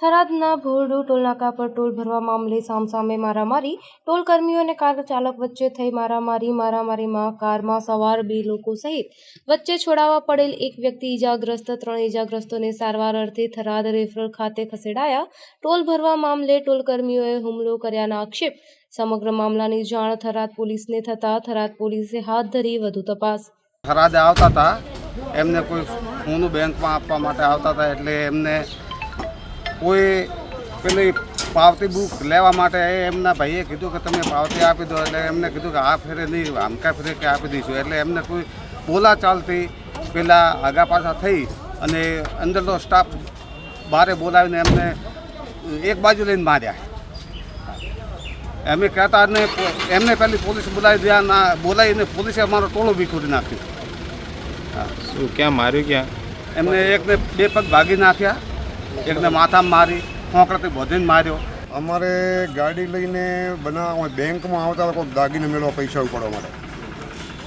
થરાદના ભોરડુ ટોલનાકા પર ટોલ ભરવા મામલે સામસામે મારામારી. ટોલ કર્મીઓ અને કાર ચાલક વચ્ચે થઈ મારામારી. મારામારીમાં કારમાં સવાર બે લોકો સહિત વચ્ચે છોડાવવા પડેલ એક વ્યક્તિ ઈજાગ્રસ્ત ત્રણ ઈજાગ્રસ્તોને સારવાર અર્થે થરાદ રેફરલ ખાતે ખસેડાયા. ટોલ ભરવા મામલે ટોલ કર્મીઓએ હુમલો કર્યાના આક્ષેપ. સમગ્ર મામલાની જાણ થરાદ પોલીસને થતા થરાદ પોલીસે હાથ ધરી વધુ તપાસ. થરાદે આવતા હતા. એમને કોઈ સોનું બેંકમાં આપવા માટે આવતા હતા એટલે એમને કોઈ પેલી પાવતી બુક લેવા માટે એ એમના ભાઈએ કીધું કે તમે પાવતી આપી દો એટલે એમને કીધું કે આ ફેરે નહીં આમકા ફેરે કે આપી દઈશું. એટલે એમને કોઈ બોલા ચાલતી પેલા આગા પાછા થઈ અને અંદરનો સ્ટાફ બારે બોલાવીને એમને એક બાજુ લઈને માર્યા. એમ કહેતા ને એમને પહેલી પોલીસ બોલાવી દીધા ના બોલાવીને પોલીસે અમારો ટોળો બી ખોટી નાખ્યો. શું ક્યાં માર્યું ક્યાં? એમને એકને બે પગ ભાગી નાખ્યા. એકને માથામાં મારી ખોંકડાથી બધીને માર્યો. અમારે ગાડી લઈને બનાવવા બેંકમાં આવતા કોઈ દાગીને મેળવા પૈસા ઉપાડવા માટે.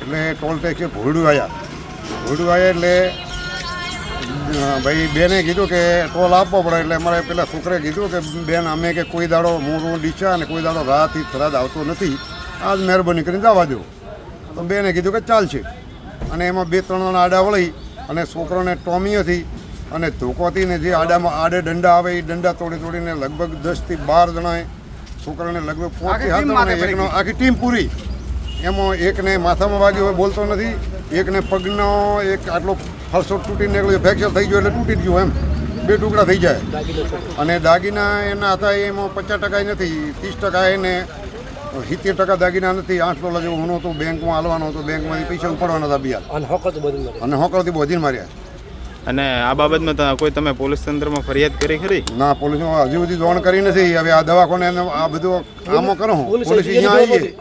એટલે ટોલ ટેક્સે ભોરડું આવ્યા ભોરડું આવ્યા એટલે ભાઈ બેને કીધું કે ટોલ આપવો પડે, એટલે અમારે પેલા છોકરે કીધું કે, બેન, અમે કે કોઈ દાડો મોરું ડીચા અને કોઈ દાડો રાહથી થરાદ આવતો નથી. આજ મહેરબાની કરીને જવા દો. તો બેને કીધું કે ચાલશે. અને એમાં બે ત્રણ આડા વળી અને છોકરોને ટોમી હતી અને ધોકોથી જે આડામાં આડે દંડા આવે એ દંડા તોડી તોડીને લગભગ દસથી બાર જણાએ છોકરાને લગભગ પોતે એકનો આખી ટીમ પૂરી. એમાં એકને માથામાં વાગ્યો હોય બોલતો નથી એકને પગનો એક આટલો ફરસો તૂટીને નીકળ્યો ફ્રેક્ચર થઈ ગયો એટલે તૂટી ગયું એમ. બે ટુકડા થઈ જાય. અને દાગીના એના હતા એમાં પચાસ ટકા નથી ત્રીસ ટકા એને સિત્તેર ટકા દાગીના નથી આઠ ડોલર જેવો હું હતો બેંકમાં હાલવાનો હતો બેંકમાંથી પૈસા ઉપાડવાના હતા બિયાર અને હોકળથી બોધીને માર્યા. અને આ બાબતમાં કોઈ તમે પોલીસ તંત્રમાં ફરિયાદ કરી ખરી? ના પોલીસમાં હજી સુધી જોણ કરી નથી. હવે આ દવાખાને આ બધું કામો કરો. પોલીસ પોલીસ અહીંયા આવીએ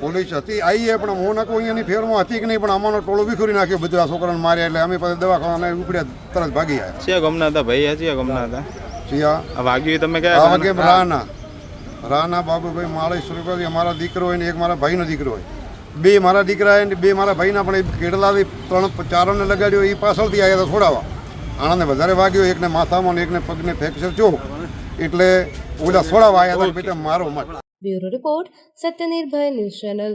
પોલીસ હતી આવીએ પણ હું નાખું અહીંયાની ફેરમાં હતી કે નહીં પણ અમારો ટોળો વિખુરી નાખ્યો બધું આ છોકરાને માર્યા એટલે અમે પાસે દવાખાને ઉપડ્યા તરત ભાગી આવ્યા. છે ગમના હતા ભાઈ હજી ગમના હતા? આ વાગ્યું તમે કયા વાગે? રાના. રાના બાબુભાઈ માળેશ્વર અમારા દીકરો હોય ને એક મારા ભાઈનો દીકરો હોય. બે મારા દીકરા ને બે મારા ભાઈના પણ એ કેડલાથી ત્રણ ચારોને લગાડ્યો એ પાછળથી આવ્યા હતા છોડાવવા આણંદને વધારે વાગ્યો એકને માથામાં ને એકને પગને ફ્રેક્ચર થયો. એટલે ઓલા છોડાવવા આવ્યા હતા બેટા મારો મત. Bureau report Satyanirbhay news channel.